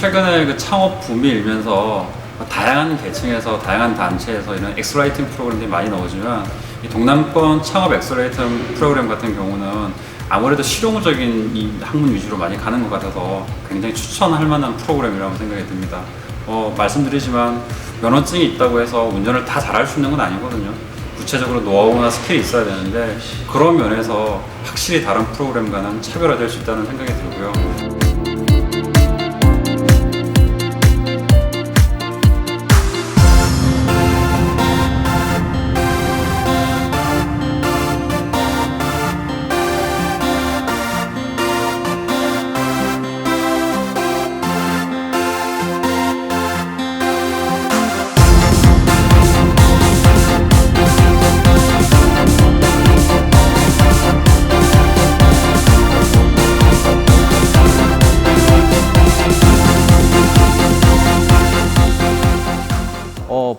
최근에 그 창업 붐이 일면서 다양한 계층에서 다양한 단체에서 이런 엑스라이팅 프로그램들이 많이 나오지만 이 동남권 창업 엑스라이팅 프로그램 같은 경우는 아무래도 실용적인 이 학문 위주로 많이 가는 것 같아서 굉장히 추천할 만한 프로그램이라고 생각이 듭니다. 어, 말씀드리지만 면허증이 있다고 해서 운전을 다 잘할 수 있는 건 아니거든요. 구체적으로 노하우나 스킬이 있어야 되는데 그런 면에서 확실히 다른 프로그램과는 차별화될 수 있다는 생각이 들고요.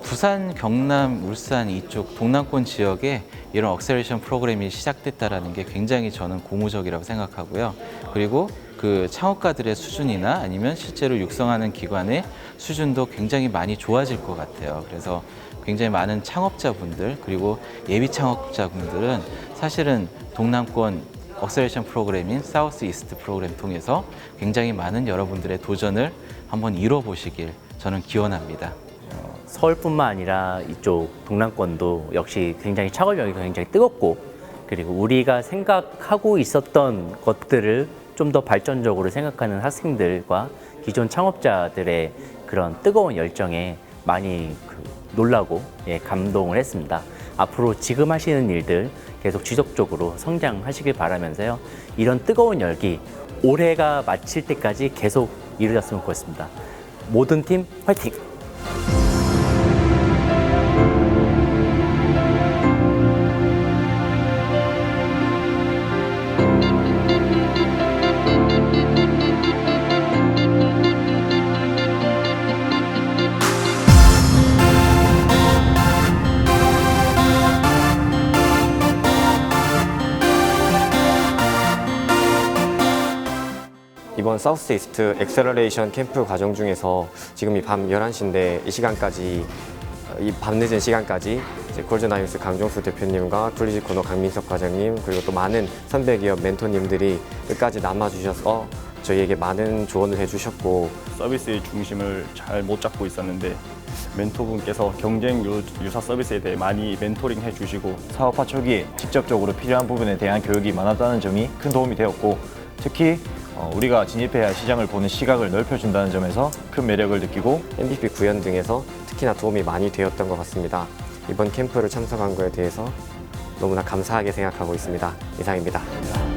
부산, 경남, 울산 이쪽 동남권 지역에 이런 억셀레이션 프로그램이 시작됐다라는 게 굉장히 저는 고무적이라고 생각하고요. 그리고 그 창업가들의 수준이나 아니면 실제로 육성하는 기관의 수준도 굉장히 많이 좋아질 것 같아요. 그래서 굉장히 많은 창업자분들 그리고 예비 창업자분들은 사실은 동남권 억셀레이션 프로그램인 사우스 이스트 프로그램 통해서 굉장히 많은 여러분들의 도전을 한번 이뤄보시길 저는 기원합니다. 서울뿐만 아니라 이쪽 동남권도 역시 굉장히 창업력이 굉장히 뜨겁고 그리고 우리가 생각하고 있었던 것들을 좀 더 발전적으로 생각하는 학생들과 기존 창업자들의 그런 뜨거운 열정에 많이 그 놀라고 예, 감동을 했습니다. 앞으로 지금 하시는 일들 계속 지속적으로 성장하시길 바라면서요. 이런 뜨거운 열기 올해가 마칠 때까지 계속 이루어졌으면 좋겠습니다. 모든 팀 화이팅! 이번 사우스 이스트 엑셀러레이션 캠프 과정 중에서 지금이 밤 11시인데 이 시간까지 어, 이 밤늦은 시간까지 이제 골든 아이스 강종수 대표님과 툴리지 코너 강민석 과장님 그리고 또 많은 선배 기업 멘토님들이 끝까지 남아주셔서 저희에게 많은 조언을 해주셨고 서비스의 중심을 잘 못 잡고 있었는데 멘토분께서 경쟁 유- 유사 서비스에 대해 많이 멘토링 해주시고 사업화 초기에 직접적으로 필요한 부분에 대한 교육이 많았다는 점이 큰 도움이 되었고 특히 어, 우리가 진입해야 할 시장을 보는 시각을 넓혀준다는 점에서 큰 매력을 느끼고 MVP 구현 등에서 특히나 도움이 많이 되었던 것 같습니다. 이번 캠프를 참석한 거에 대해서 너무나 감사하게 생각하고 있습니다. 이상입니다.